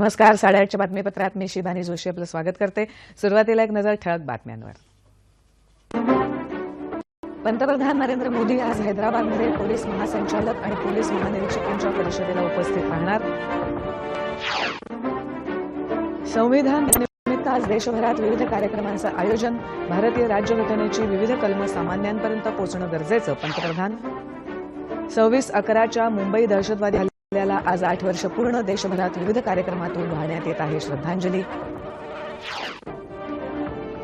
नमस्कार साडेआठच्या बातमीपत्रात मी शिबानी जोशी आपलं स्वागत करते. सुरुवातीला एक नजर ठळक बातम्यांवर. पंतप्रधान नरेंद्र मोदी आज हैदराबादमध्ये पोलीस महासंचालक आणि पोलीस महानिरीक्षकांच्या परिषदेला उपस्थित राहणार. संविधान दिनानिमित्त आज देशभरात विविध कार्यक्रमांचं आयोजन भारतीय राज्यघटनेची विविध कलमं सामान्यांपर्यंत पोहोचणं गरजेचं पंतप्रधान. सव्वीस अकराच्या मुंबई दहशतवादी आपल्याला आज आठ वर्ष पूर्ण देशभरात विविध कार्यक्रमातून वाहण्यात येत आहे. श्रद्धांजली.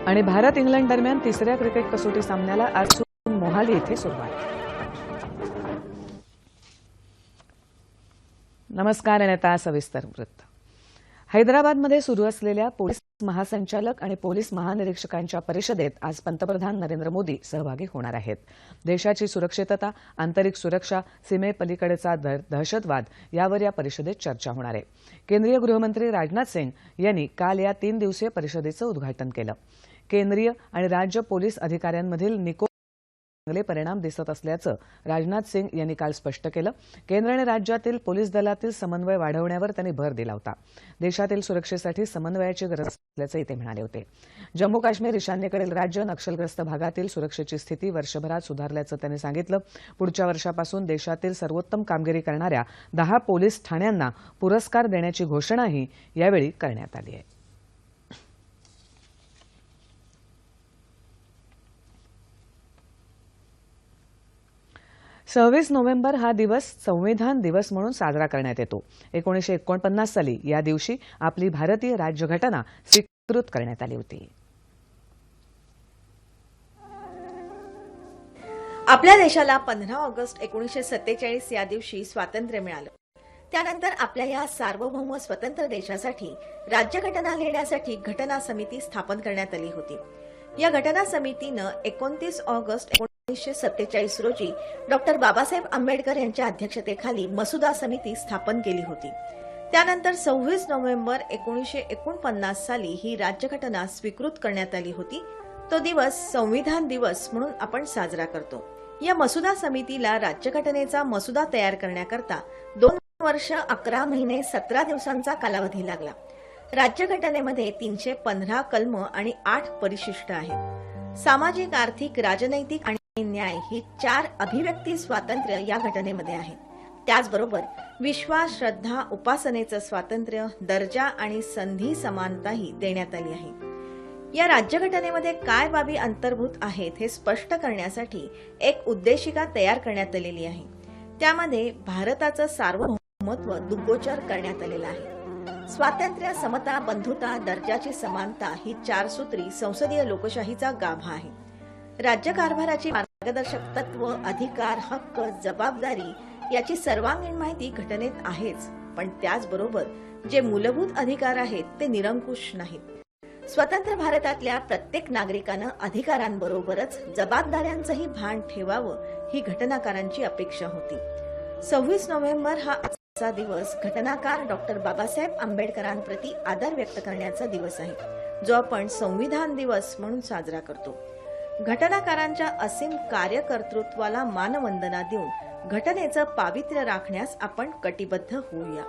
आणि भारत इंग्लंड दरम्यान तिसऱ्या क्रिकेट कसोटी सामन्याला आज मोहाली इथे सुरुवात. नमस्कार आणि आता सविस्तर वृत्त. हैदराबादमध्ये सुरू असलेल्या पोलीस महासंचालक आणि पोलीस महानिरीक्षकांच्या परिषदेत आज पंतप्रधान नरेंद्र मोदी सहभागी होणार आहेत. देशाची सुरक्षितता आंतरिक सुरक्षा सीमेपलीकडेचा दहशतवाद यावर या परिषदेत चर्चा होणार आहे. केंद्रीय गृहमंत्री राजनाथ सिंग यांनी काल या तीन दिवसीय परिषदेचं उद्घाटन केलं. केंद्रीय आणि राज्य पोलीस अधिकाऱ्यांमधील निको चांगले परिणाम दिसत असल्याचं राजनाथ सिंग यांनी काल स्पष्ट केलं. केंद्र आणि राज्यातील पोलीस दलातील समन्वय वाढवण्यावर त्यांनी भर दिला होता. देशातील सुरक्षेसाठी समन्वयाची गरज असल्याचंही ते म्हणाले होते. जम्मू काश्मीर ईशान्येकडील राज्य नक्षलग्रस्त भागातील सुरक्षेची स्थिती वर्षभरात सुधारल्याचं त्यांनी सांगितलं. पुढच्या वर्षापासून देशातील सर्वोत्तम कामगिरी करणाऱ्या दहा पोलीस ठाण्यांना पुरस्कार देण्याची घोषणाही यावेळी करण्यात आली आहे. सव्वीस नोव्हेंबर हा दिवस संविधान दिवस म्हणून साजरा करण्यात येतो. एकोणीसशे एकोणपन्नास साली या दिवशी आपली भारतीय राज्यघटना स्वीकृत करण्यात आली होती. आपल्या देशाला पंधरा ऑगस्ट एकोणीसशे सत्तेचाळीस या दिवशी स्वातंत्र्य मिळालं. त्यानंतर आपल्या या सार्वभौम स्वतंत्र देशासाठी राज्यघटना लिहिण्यासाठी घटना समिती स्थापन करण्यात आली होती. या घटना समितीनं एकोणतीस ऑगस्ट एकोणीसशे सत्तेचाळीस रोजी डॉक्टर बाबासाहेब आंबेडकर यांच्या अध्यक्षतेखाली मसुदा समिती स्थापन केली होती. त्यानंतर सव्वीस नोव्हेंबर एकोणीसशे एकोणपन्नास साली ही राज्यघटना स्वीकृत करण्यात आली होती. तो दिवस संविधान दिवस म्हणून आपण साजरा करतो. या मसुदा समितीला राज्यघटनेचा मसुदा तयार करण्याकरता दोन वर्ष अकरा महिने सतरा दिवसांचा कालावधी लागला. राज्यघटनेमध्ये तीनशे पंधरा कलम आणि आठ परिशिष्ट आहेत. सामाजिक आर्थिक राजनैतिक आणि न्याय ही चार अभिव्यक्ती स्वातंत्र्य या घटनेमध्ये आहेत. त्याचबरोबर विश्वास श्रद्धा उपासनेचं स्वातंत्र्य दर्जा आणि संधी समानताही देण्यात आली आहे. या राज्यघटनेमध्ये काय बाबी अंतर्भूत आहेत हे स्पष्ट करण्यासाठी एक उद्देशिका तयार करण्यात आलेली आहे. त्यामध्ये भारताचं सार्वभौमत्व दुग्गोचर करण्यात आलेलं आहे. स्वातंत्र्य समता बंधुता दर्जाची समानता ही चार सूत्री संसदीय लोकशाहीचा गाभा आहे. राज्यकारभाराची मार्गदर्शक तत्व अधिकार हक्क जबाबदारी याची सर्वांगीण माहिती घटनेत आहेच. पण त्याचबरोबर जे मूलभूत अधिकार आहेत ते निरंकुश नाहीत. स्वतंत्र भारतातल्या प्रत्येक नागरिकानं अधिकारांबरोबरच जबाबदाऱ्यांचंही भान ठेवावं ही घटनाकारांची अपेक्षा होती. सव्वीस नोव्हेंबर हा आजचा दिवस घटनाकार डॉक्टर बाबासाहेब आंबेडकरांप्रती आदर व्यक्त करण्याचा दिवस आहे जो आपण संविधान दिवस म्हणून साजरा करतो. घटनाकारांच्या असीम कार्यकर्तृत्वाला मानवंदना देऊन घटनेचं पावित्र्य राखण्यास आपण कटिबद्ध होऊया.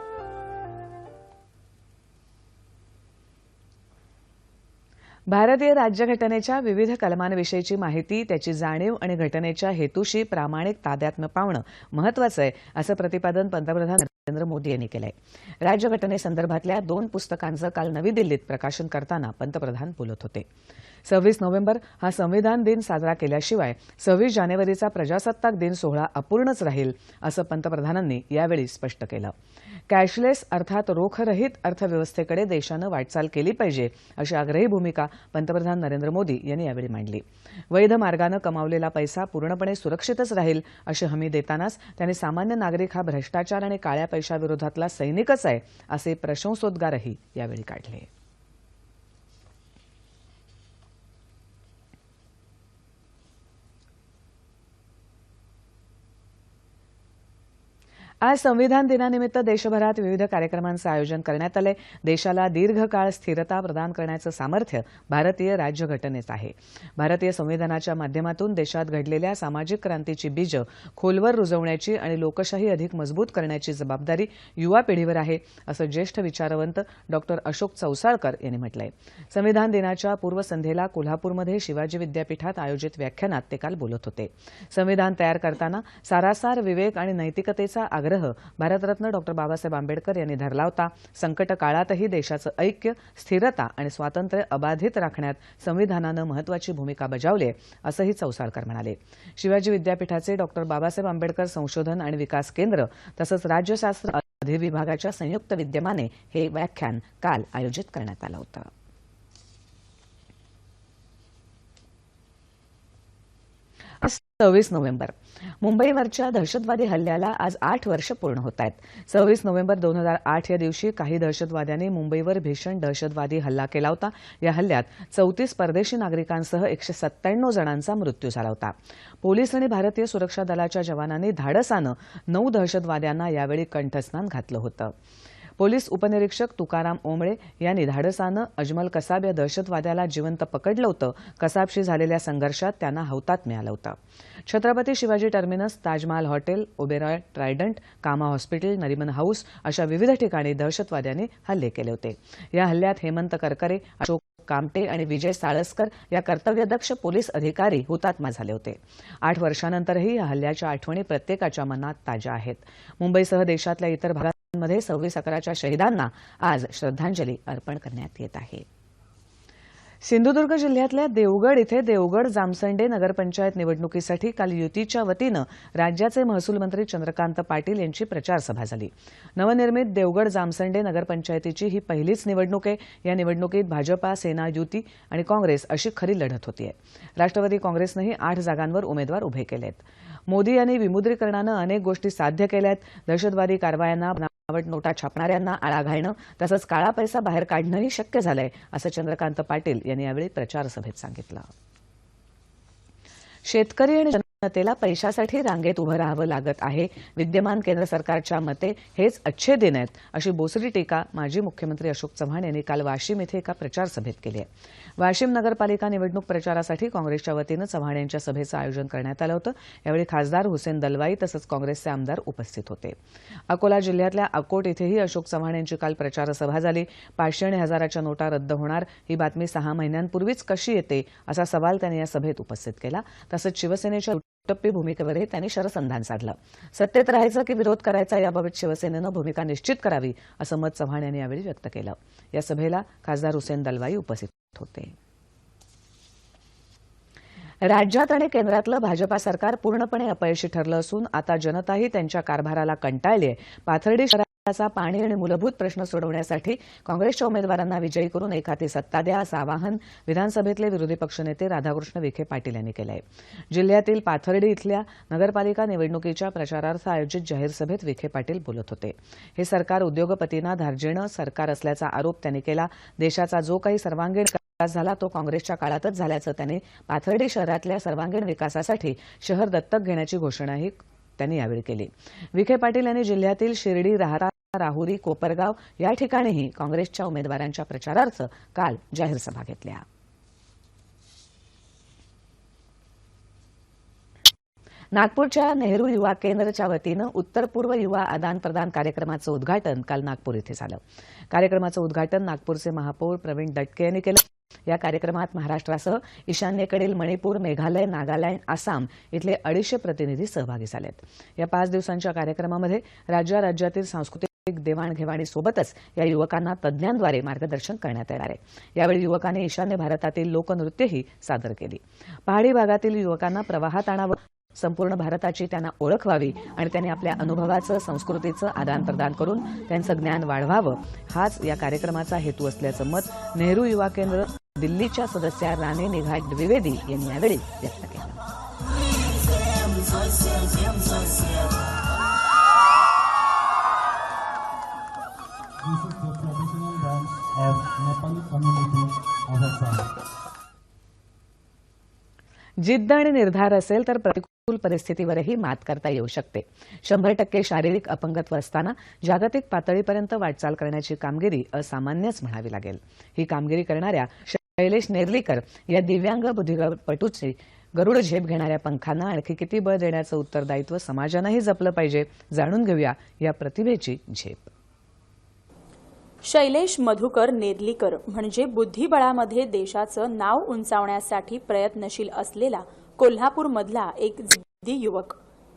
भारतीय राज्यघटनेच्या विविध कलमांविषयीची माहिती त्याची जाणीव आणि घटनेच्या हेतूशी प्रामाणिक ताद्यात्म्य पावणं महत्वाचं आहे असं प्रतिपादन पंतप्रधान नरेंद्र मोदी यांनी केलंय. राज्यघटनेसंदर्भातल्या दोन पुस्तकांचं काल नवी दिल्लीत प्रकाशन करताना पंतप्रधान बोलत होते. सव्वीस नोव्हेंबर हा संविधान दिन साजरा केल्याशिवाय सव्वीस जानेवारीचा प्रजासत्ताक दिन सोहळा अपूर्णच राहील असं पंतप्रधानांनी यावेळी स्पष्ट केलं. कॅशलेस अर्थात रोखरहित अर्थव्यवस्थेकडे देशानं वाटचाल केली पाहिजे अशी आग्रही भूमिका पंतप्रधान नरेंद्र मोदी यांनी यावेळी मांडली. वैध मार्गानं कमावलेला पैसा पूर्णपणे सुरक्षितच राहील अशी हमी देतानाच त्यांनी सामान्य नागरिक हा भ्रष्टाचार आणि काळ्या पैशाविरोधातला सैनिकच आहे असे प्रशंसोद्गारही यावेळी काढले. आज संविधान दिनानिमित्त देशभरात विविध कार्यक्रमांचं आयोजन करण्यात आलंय. देशाला दीर्घकाळ स्थिरता प्रदान करण्याचं सामर्थ्य भारतीय राज्यघटनेत आहे. भारतीय संविधानाच्या माध्यमातून देशात घडलेल्या सामाजिक क्रांतीची बीजं खोलवर रुजवण्याची आणि लोकशाही अधिक मजबूत करण्याची जबाबदारी युवा पिढीवर आहे असं ज्येष्ठ विचारवंत डॉक्टर अशोक चौसाळकर यांनी म्हटलंय. संविधान दिनाच्या पूर्वसंध्येला कोल्हापूरमध्ये शिवाजी विद्यापीठात आयोजित व्याख्यानात ते काल बोलत होते. संविधान तयार करताना सारासार विवेक आणि नैतिकतेचा आग्रह भारतरत्न डॉक्टर बाबासाहेब आंबेडकर यांनी धरला होता. संकट काळातही देशाचं ऐक्य स्थिरता आणि स्वातंत्र्य अबाधित राखण्यात संविधानानं महत्वाची भूमिका बजावली आहे असंही चौसाळकर म्हणाले. शिवाजी विद्यापीठाचे डॉक्टर बाबासाहेब आंबेडकर संशोधन आणि विकास केंद्र तसंच राज्यशास्त्र अधिविभागाच्या संयुक्त विद्यमाने हे व्याख्यान काल आयोजित करण्यात आलं होतं. सव्वीस नोव्हेंबर. मुंबईवरच्या दहशतवादी हल्ल्याला आज आठ वर्ष पूर्ण होत आहेत सव्वीस नोव्हेंबर दोन हजार आठ या दिवशी काही दहशतवाद्यांनी मुंबईवर भीषण दहशतवादी हल्ला केला होता. या हल्ल्यात चौतीस परदेशी नागरिकांसह एकशे सत्त्याण्णव जणांचा मृत्यू झाला होता. पोलीस आणि भारतीय सुरक्षा दलाच्या जवानांनी धाडसानं नऊ दहशतवाद्यांना यावेळी कंठस्नान घातलं होतं. पोलीस उपनिरीक्षक तुकाराम ओंबळे यांनी धाडसानं अजमल कसाब या दहशतवाद्याला जिवंत पकडलं होतं. कसाबशी झालेल्या संघर्षात त्यांना हौतात मिळालं होतं. Chhatrapati Shivaji terminus Taj Mahal hotel Oberoi Trident Cama hospital Nariman house अशा विविध ठिकाणी दहशतवाद्यांनी हल्ले केले होते. या हल्ल्यात हेमंत करकरे अशोक कामटे आणि विजय साळसकर या कर्तव्यदक्ष पोलीस अधिकारी हुतात्मा झाले होते. आठ वर्षानंतरही या हल्ल्याच्या आठवणी प्रत्येकाच्या मनात ताज्या आहेत. मुंबईसह देशातल्या इतर मध्ये सव्वीस अकराच्या शहीदांना आज श्रद्धांजली अर्पण करण्यात येत आहे. सिंधुदुर्ग जिल्ह्यातल्या देवगड इथे देवगड जामसंडे नगरपंचायत निवडणुकीसाठी काल युतीच्या वतीनं राज्याचे महसूल मंत्री चंद्रकांत पाटील यांची प्रचारसभा झाली. नवनिर्मित देवगड जामसंडे नगरपंचायतीची ही पहिलीच निवडणूक आहे. या निवडणुकीत भाजपा सेना युती आणि काँग्रेस अशी खरी लढत होतीये. राष्ट्रवादी काँग्रेसनंही आठ जागांवर उमेदवार उभे केले आहेत मोदी यांनी विमुद्रीकरणानं अनेक गोष्टी साध्य केल्या आहेत दहशतवादी कारवायांना बनावट नोटा छापणाऱ्यांना आळा घालणं तसंच काळा पैसा बाहेर काढणंही शक्य झालंय असं चंद्रकांत पाटील यांनी यावेळी प्रचारसभेत सांगितलं. शेतकरी आणि जनतेला पैशासाठी रांगेत उभं राहावं लागत आहे. विद्यमान केंद्र सरकारच्या मते हेच अच्छे दिन आहेत अशी बोसरी टीका माजी मुख्यमंत्री अशोक चव्हाण यांनी काल वाशिम इथं एका प्रचारसभेत केली आहे. वाशिम नगरपालिका निवडणूक प्रचारासाठी काँग्रेसच्या वतीनं चव्हाण यांच्या सभेचं आयोजन करण्यात आलं होतं. यावेळी खासदार हुसेन दलवाई तसंच काँग्रेसचे आमदार उपस्थित होते. अकोला जिल्ह्यातल्या अकोट इथेही अशोक चव्हाण यांची काल प्रचारसभा झाली. पाचशे आणि हजाराच्या नोटा रद्द होणार. ही बातमी सहा महिन्यांपूर्वीच कशी येते असा सवाल त्यांनी या सभेत उपस्थित केला. तसंच शिवसेनेच्या टप्पी भूमिकेवरही त्यांनी शरसंधान साधलं. सत्तेत राहायचं की विरोध करायचा याबाबत शिवसेनेनं भूमिका निश्चित करावी असं मत चव्हाण यांनी यावेळी व्यक्त केलं. या सभेला खासदार हुसेन दलवाई उपस्थित होते. राज्यात आणि केंद्रातलं भाजपा सरकार पूर्णपणे अपयशी ठरलं असून आता जनताही त्यांच्या कारभाराला कंटाळली आहे पाथर्डी शहराचा पाणी आणि मूलभूत प्रश्न सोडवण्यासाठी काँग्रेसच्या उमेदवारांना विजयी करून एखादी सत्ता द्या असं आवाहन विधानसभेतले विरोधी पक्षनेते राधाकृष्ण विखे पाटील यांनी केलं आहे जिल्ह्यातील पाथर्डी इथल्या नगरपालिका निवडणुकीच्या प्रचारार्थ आयोजित जाहीर सभेत विखे पाटील बोलत होते. हे सरकार उद्योगपतींना धार्जिणं सरकार असल्याचा आरोप त्यांनी केला. देशाचा जो काही सर्वांगीण विकास झाला तो काँग्रेसच्या काळातच झाल्याचं त्यांनी पाथर्डी शहरातल्या सर्वांगीण विकासासाठी शहर दत्तक घेण्याची घोषणाही त्यांनी यावेळी केली. विखे पाटील यांनी जिल्ह्यातील शिर्डी राहता राहुरी कोपरगाव या ठिकाणीही काँग्रेसच्या उमेदवारांच्या प्रचारार्थ काल जाहीर सभा घेतल्या. नागपूरच्या नेहरू युवा केंद्रच्या वतीनं उत्तर पूर्व युवा आदान प्रदान कार्यक्रमाचं उद्घाटन काल नागपूर इथे झालं. कार्यक्रमाचं उद्घाटन नागपूरचे महापौर प्रवीण दटके यांनी केलं. या कार्यक्रमात महाराष्ट्रासह ईशान्येकडील मणिपूर मेघालय नागालँड आसाम इथले अडीचशे प्रतिनिधी सहभागी झालेत. या पाच दिवसांच्या कार्यक्रमामध्ये राज्या राज्यातील सांस्कृतिक देवाणघेवाणीसोबतच या युवकांना तज्ज्ञांद्वारे मार्गदर्शन करण्यात येणार आहे. यावेळी युवकांनी ईशान्य भारतातील लोकनृत्यही सादर केली. पहाडी भागातील युवकांना प्रवाहात आणावं संपूर्ण भारताची त्यांना ओळख व्हावी आणि त्यांनी आपल्या अनुभवाचं संस्कृतीचं आदानप्रदान करून त्यांचं ज्ञान वाढवावं हाच या कार्यक्रमाचा हेतू असल्याचं मत नेहरू युवा केंद्र दिल्लीच्या सदस्या राणे निघाट द्विवेदी यांनी यावेळी व्यक्त केलं. Of Nepali community of Assam. जिद्द आणि निर्धार असेल तर प्रतिकूल परिस्थितीवरही मात करता येऊ शकते. शंभर टक्के शारीरिक अपंगत्व असताना जागतिक पातळीपर्यंत वाटचाल करण्याची कामगिरी असामान्यच म्हणावी लागेल. ही कामगिरी करणाऱ्या शैलेश नेर्लीकर या दिव्यांग बुद्धिबळपटूची गरुड झेप घेणाऱ्या पंखांना आणखी किती बळ देण्याचं उत्तरदायित्व समाजानंही जपलं पाहिजे जाणून घेऊया या प्रतिभेची झेप. शैलेश मधुकर नेर्लीकर म्हणजे बुद्धिबळामध्ये देशाचं नाव उंचावण्यासाठी प्रयत्नशील असलेला कोल्हापूरमधला एक जिद्दी युवक.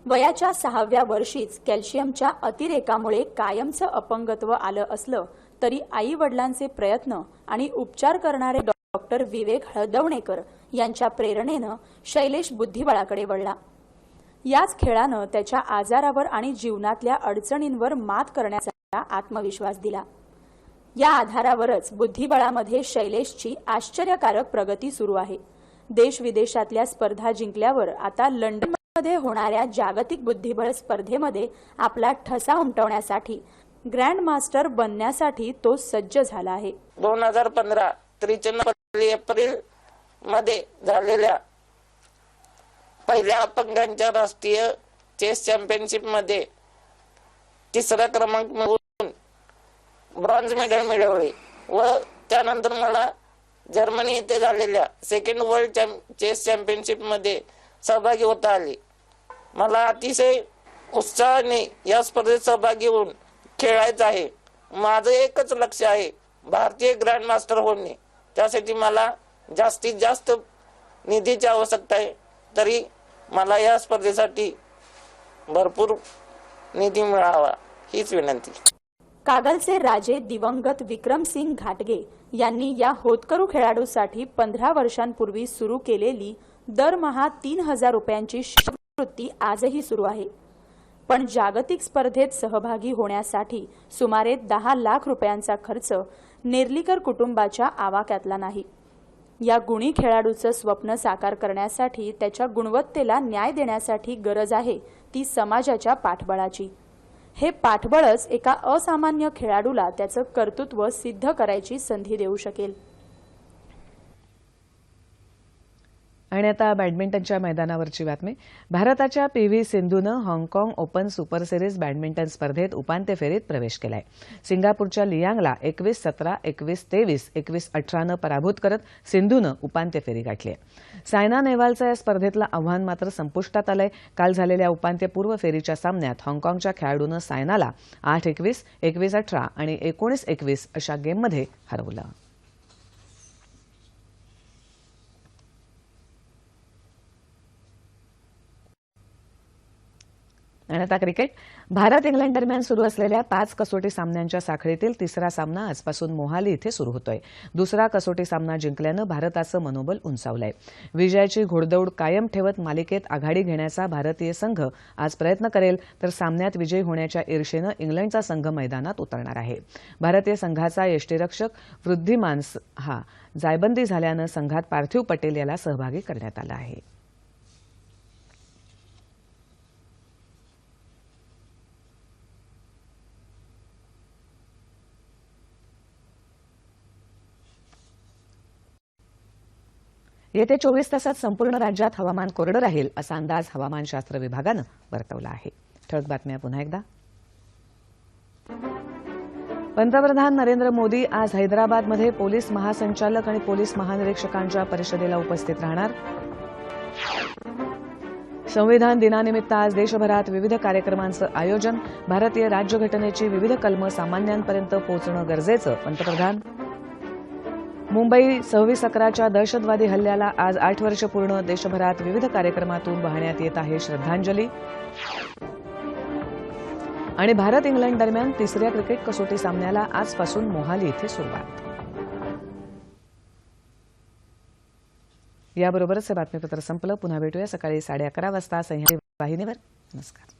वयाच्या सहाव्या वर्षीच कॅल्शियमच्या अतिरेकामुळे कायमचं अपंगत्व आलं असलं तरी आई वडिलांचे प्रयत्न आणि उपचार करणारे डॉक्टर विवेक हळदवणेकर यांच्या प्रेरणेनं शैलेश बुद्धिबळाकडे वळला. याच खेळानं त्याच्या आजारावर आणि जीवनातल्या अडचणींवर मात करण्याचा आत्मविश्वास दिला. या आधारावरच बुद्धिबळामध्ये शैलेशची आश्चर्यकारक प्रगती सुरू आहे. देश विदेशातल्या स्पर्धा जिंकल्यावर आता लंडनमध्ये होणाऱ्या जागतिक बुद्धिबळ स्पर्धेमध्ये आपला ठसा उमटवण्यासाठी ग्रँड मास्टर बनण्यासाठी तो सज्ज झाला आहे. दोन हजार पंधरा त्रिचन्न एप्रिलमध्ये झालेल्या पहिल्या अपंगांच्या राष्ट्रीय चेस चॅम्पियनशिपमध्ये तिसरा क्रमांक मिळवून ब्रॉन्झ मेडल मिळवले. व त्यानंतर मला जर्मनी येथे झालेल्या सेकंड वर्ल्ड चॅम- चेस चॅम्पियनशिपमध्ये सहभागी होता आली. मला अतिशय उत्साहाने या स्पर्धेत सहभागी होऊन खेळायचं आहे. माझं एकच लक्ष आहे भारतीय ग्रँड मास्टर होणे. त्यासाठी मला जास्तीत जास्त निधीची आवश्यकता आहे. तरी मला या स्पर्धेसाठी भरपूर निधी मिळावा हीच विनंती. कागलचे राजे दिवंगत विक्रमसिंग घाटगे यांनी या होतकरू खेळाडूसाठी पंधरा वर्षांपूर्वी सुरू केलेली दरमहा तीन हजार रुपयांची शिष्यवृत्ती आजही सुरू आहे. पण जागतिक स्पर्धेत सहभागी होण्यासाठी सुमारे दहा लाख रुपयांचा खर्च नेर्लीकर कुटुंबाच्या आवाक्यातला नाही. या गुणी खेळाडूचं स्वप्न साकार करण्यासाठी त्याच्या गुणवत्तेला न्याय देण्यासाठी गरज आहे ती समाजाच्या पाठबळाची. हे पाठबळच एका असामान्य खेळाडूला त्याचं कर्तृत्व सिद्ध करायची संधी देऊ शकेल. आणि आता बॅडमिंटनच्या मैदानावरची बातमी. भारताच्या पी व्ही सिंधूनं हाँगकाँग ओपन सुपर सिरीज बॅडमिंटन स्पर्धेत उपांत्य फेरीत प्रवेश केलाय. सिंगापूरच्या लियांगला एकवीस सतरा एकवीस तेवीस एकवीस अठरानं पराभूत करत सिंधूनं उपांत्य फेरी गाठली आहे सायना नेहवालचं या स्पर्धेतलं आव्हान मात्र संपुष्टात आलंय. काल झालेल्या उपांत्यपूर्व फेरीच्या सामन्यात हाँगकाँगच्या खेळाडूनं सायनाला आठ एकवीस एकवीस अठरा आणि एकोणीस एकवीस अशा गेममध्ये हरवलं. आणि आता क्रिकेट. भारत इंग्लंड दरम्यान सुरू असलेल्या पाच कसोटी सामन्यांच्या साखळीतील तिसरा सामना आजपासून मोहाली इथे सुरू होतोय. दुसरा कसोटी सामना जिंकल्यानं भारताचं मनोबल उंचावलंय. विजयाची घोडदौड कायम ठेवत मालिकेत आघाडी घेण्याचा भारतीय संघ आज प्रयत्न करेल तर सामन्यात विजयी होण्याच्या ईर्षेनं इंग्लंडचा संघ मैदानात उतरणार आहे. भारतीय संघाचा यष्टीरक्षक वृद्धिमान हा जायबंदी झाल्यानं संघात पार्थिव पटेल याला सहभागी करण्यात आला आहे. येत्या चोवीस तासात संपूर्ण राज्यात हवामान कोरडं राहील असा अंदाज हवामानशास्त्र विभागानं वर्तवला आहे. ठळक बातम्या पुन्हा एकदा. पंतप्रधान नरेंद्र मोदी आज हैदराबादमध्ये पोलीस महासंचालक आणि पोलीस महानिरीक्षकांच्या परिषदेला उपस्थित राहणार. संविधान दिनानिमित्त आज देशभरात विविध कार्यक्रमांचं आयोजन भारतीय राज्यघटनेची विविध कलमं सामान्यांपर्यंत पोहोचणं गरजेचं पंतप्रधान. मुंबई सव्वीस अकराच्या दहशतवादी हल्ल्याला आज आठ वर्ष पूर्ण देशभरात विविध कार्यक्रमातून वाहण्यात येत आहे श्रद्धांजली. आणि भारत इंग्लंड दरम्यान तिसऱ्या क्रिकेट कसोटी सामन्याला आजपासून मोहाली इथे सुरुवात. याबरोबरच हे बातमीपत्र संपलं. पुन्हा भेटूया सकाळी साडे अकरा वाजता सह्याद्री वाहिनीवर. नमस्कार.